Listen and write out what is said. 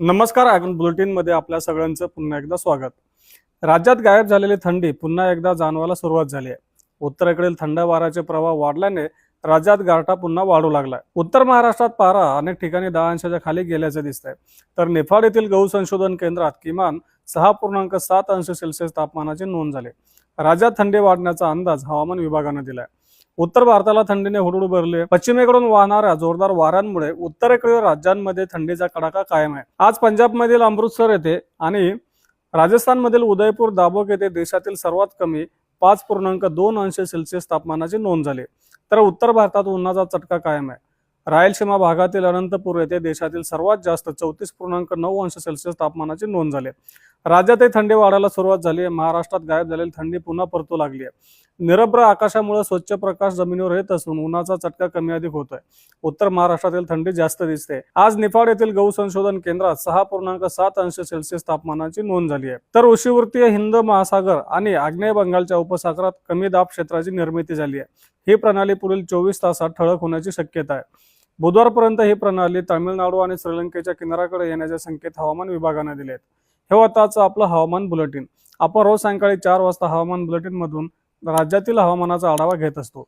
नमस्कार आगन बुलेटिनमध्ये आपल्या सगळ्यांचं पुन्हा एकदा स्वागत. राज्यात गायब झालेली थंडी पुन्हा एकदा जाणवायला सुरुवात झाली आहे. उत्तरेकडील थंड वाऱ्याचे प्रवाह वाढल्याने राज्यात गारठा पुन्हा वाढू लागलाय उत्तर महाराष्ट्रात पारा अनेक ठिकाणी दहा अंशाच्या खाली गेल्याचे दिसत आहे तर निफाड येथील गहू संशोधन केंद्रात किमान सहा पूर्णांक सात अंश सेल्सिअस तापमानाची नोंद झाली राज्यात थंडी वाढण्याचा अंदाज हवामान विभागानं दिलाय. उत्तर भारताला थंडीने हुडुड भरले पश्चिमेकडून वाहणाऱ्या जोरदार वाऱ्यांमुळे उत्तरेकडील राज्यांमध्ये थंडीचा कडाका कायम आहे. आज पंजाबमधील अमृतसर येथे आणि राजस्थानमधील उदयपूर दाबोक येथे देशातील सर्वात कमी पाच पूर्णांक दोन अंश सेल्सिअस तापमानाची नोंद झाली तर उत्तर भारतात उन्हाचा चटका कायम आहे. रायलसीमा भागातील अनंतपूर येथे देशातील सर्वात जास्त चौतीस पूर्णांक नऊ अंश सेल्सिअस तापमानाची नोंद झाली राज्यातही थंडी वाढायला सुरुवात झाली आहे. महाराष्ट्रात गायब झालेली थंडी पुन्हा परतू लागली आहे. निरभ्र आकाशामुळे स्वच्छ प्रकाश जमिनीवर येत असून उन्हाचा चटका कमी अधिक होतोय उत्तर महाराष्ट्रातील थंडी जास्त दिसते. आज निफाड येथील गहू संशोधन केंद्रात सहा पूर्णांक सात अंश सेल्सिअस तापमानाची नोंद झाली आहे. तर उशीवृत्तीय हिंद महासागर आणि आग्नेय बंगालच्या उपसागरात कमी दाब क्षेत्राची निर्मिती झाली आहे. ही प्रणाली पुढील चोवीस तासात ठळक होण्याची शक्यता आहे. बुधवारपर्यंत ही प्रणाली तामिळनाडू आणि श्रीलंकेच्या किनाऱ्याकडे येण्याचे संकेत हवामान विभागाने दिले आहेत हे होताच आपलं हवामान बुलेटिन. आपण रोज सायंकाळी चार वाजता हवामान बुलेटिनमधून राज्यातील हवामानाचा आढावा घेत असतो.